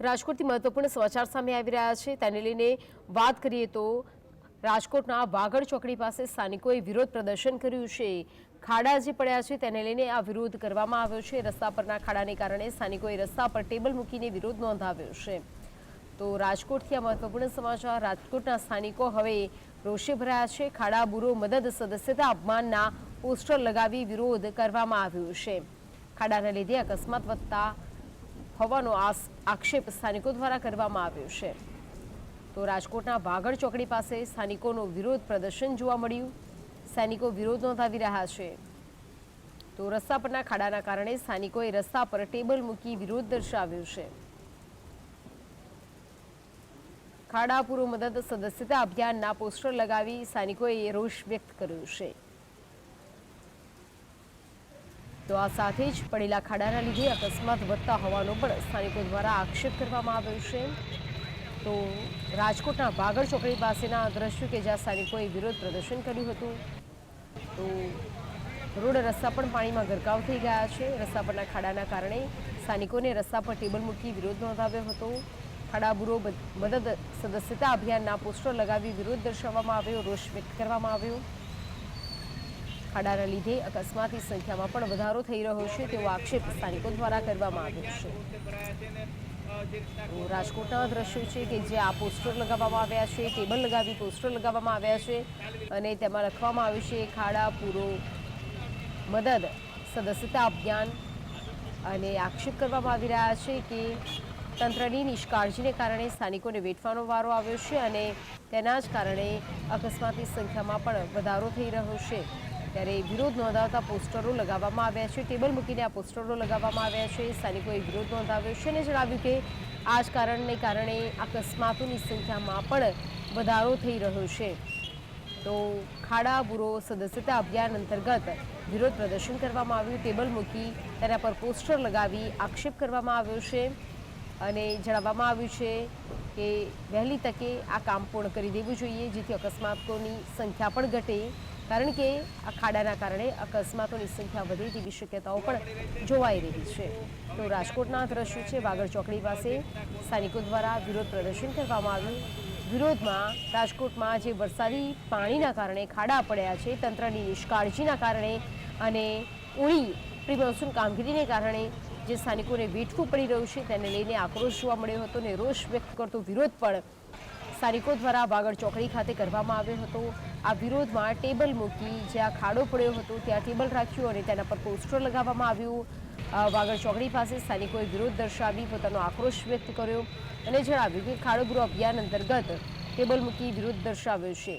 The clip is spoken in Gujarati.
રાજકોટથી મહત્વપૂર્ણ સમાચાર સામે આવી રહ્યા છે. તેને લઈને વાત કરીએ તો રાજકોટના વાગડ ચોકડી પાસે સ્થાનિકોએ વિરોધ પ્રદર્શન કર્યું છે. ખાડા જે પડ્યા છે તેને લઈને આ વિરોધ કરવામાં આવ્યો છે. રસ્તા પરના ખાડાને કારણે સ્થાનિકોએ રસ્તા પર ટેબલ મૂકીને વિરોધ નોંધાવ્યો છે. તો રાજકોટથી આ મહત્વપૂર્ણ સમાચાર, રાજકોટના સ્થાનિકો હવે રોષે ભરાયા છે. ખાડા, બુરો, મદદ, સદસ્યતા, અપમાનના પોસ્ટર લગાવી વિરોધ કરવામાં આવ્યો છે. ખાડાના લીધે અકસ્માત વધતા હોવાનો આક્ષેપ સ્થાનિકો દ્વારા કરવામાં આવ્યો છે. તો રાજકોટના વાગડ ચોકડી પાસે સ્થાનિકોનો વિરોધ પ્રદર્શન જોવા મળ્યું. સ્થાનિકો વિરોધ નોંધાવી રહ્યા છે. તો રસ્તા પરના ખાડાના કારણે સ્થાનિકોએ રસ્તા પર ટેબલ મૂકી વિરોધ દર્શાવ્યો છે. ખાડા પૂર્વ મદદ સદસ્યતા અભિયાનના પોસ્ટર લગાવી સ્થાનિકોએ રોષ વ્યક્ત કર્યો છે. તો આ સાથે જ પડેલા ખાડાના લીધે અકસ્માત વધતા હોવાનો પણ સ્થાનિકો દ્વારા આક્ષેપ કરવામાં આવ્યો છે. તો રાજકોટના વાગડ ચોકડી પાસેના દ્રશ્યો કે જ્યાં સ્થાનિકોએ વિરોધ પ્રદર્શન કર્યું હતું. તો રોડ રસ્તા પણ પાણીમાં ગરકાવ થઈ ગયા છે. રસ્તા પરના ખાડાના કારણે સ્થાનિકોને રસ્તા પર ટેબલ મૂકી વિરોધ નોંધાવ્યો હતો. ખાડાબુરો મદદ સદસ્યતા અભિયાનના પોસ્ટર લગાવી વિરોધ દર્શાવવામાં આવ્યો, રોષ વ્યક્ત કરવામાં આવ્યો. ખાડાના લીધે અકસ્માતની સંખ્યામાં પણ વધારો થઈ રહ્યો છે, તેવો આક્ષેપ સ્થાનિકો દ્વારા કરવામાં આવ્યો છે. રાજકોટના દ્રશ્યો છે કે જે આ પોસ્ટર લગાવવામાં આવ્યા છે, ટેબલ લગાવી પોસ્ટર લગાવવામાં આવ્યા છે અને તેમાં લખવામાં આવ્યું છે, ખાડા પૂરો મદદ, સદસ્યતા અભિયાન. અને આક્ષેપ કરવામાં આવી રહ્યા છે કે તંત્રની નિષ્કાળજીને કારણે સ્થાનિકોને વેઠવાનો વારો આવ્યો છે અને તેના જ કારણે અકસ્માતની સંખ્યામાં પણ વધારો થઈ રહ્યો છે. ત્યારે વિરોધ નોંધાવતા પોસ્ટરો લગાવવામાં આવ્યા છે. ટેબલ મૂકીને આ પોસ્ટરો લગાવવામાં આવ્યા છે. સ્થાનિકોએ વિરોધ નોંધાવ્યો છે અને જણાવ્યું કે આ જ કારણને કારણે અકસ્માતોની સંખ્યામાં પણ વધારો થઈ રહ્યો છે. તો ખાડા, બુરો, સદસ્યતા અભિયાન અંતર્ગત વિરોધ પ્રદર્શન કરવામાં આવ્યું. ટેબલ મૂકી તેના પર પોસ્ટર લગાવી આક્ષેપ કરવામાં આવ્યો છે અને જણાવવામાં આવ્યું છે કે વહેલી તકે આ કામ પૂર્ણ કરી દેવું જોઈએ, જેથી અકસ્માતોની સંખ્યા પણ ઘટે. કારણ કે આ ખાડાના કારણે અકસ્માતોની સંખ્યા વધે તેવી શક્યતાઓ પણ જોવાઈ રહી છે. તો રાજકોટના દ્રશ્યો છે. વાગડ ચોકડી પાસે સ્થાનિકો દ્વારા વિરોધ પ્રદર્શન કરવામાં આવ્યું. વિરોધમાં રાજકોટમાં જે વરસાદી પાણીના કારણે ખાડા પડ્યા છે, તંત્રની નિષ્કાળજીના કારણે અને ઉણી પ્રી મોન્સૂન કામગીરીને કારણે જે સ્થાનિકોને વેઠવું પડી રહ્યું છે, તેને લઈને આક્રોશ જોવા મળ્યો હતો અને રોષ વ્યક્ત કરતો વિરોધ પણ સ્થાનિકો દ્વારા વાગડ ચોકડી ખાતે કરવામાં આવ્યો હતો. આ વિરોધમાં ટેબલ મૂકી જ્યાં ખાડો પડ્યો હતો, ત્યાં ટેબલ રાખ્યું અને તેના પર પોસ્ટર લગાવવામાં આવ્યું. વાગડ ચોકડી પાસે સ્થાનિકોએ વિરોધ દર્શાવી પોતાનો આક્રોશ વ્યક્ત કર્યો અને જણાવ્યું કે ખાડો ગૃહ અભિયાન અંતર્ગત ટેબલ મૂકી વિરોધ દર્શાવ્યો છે.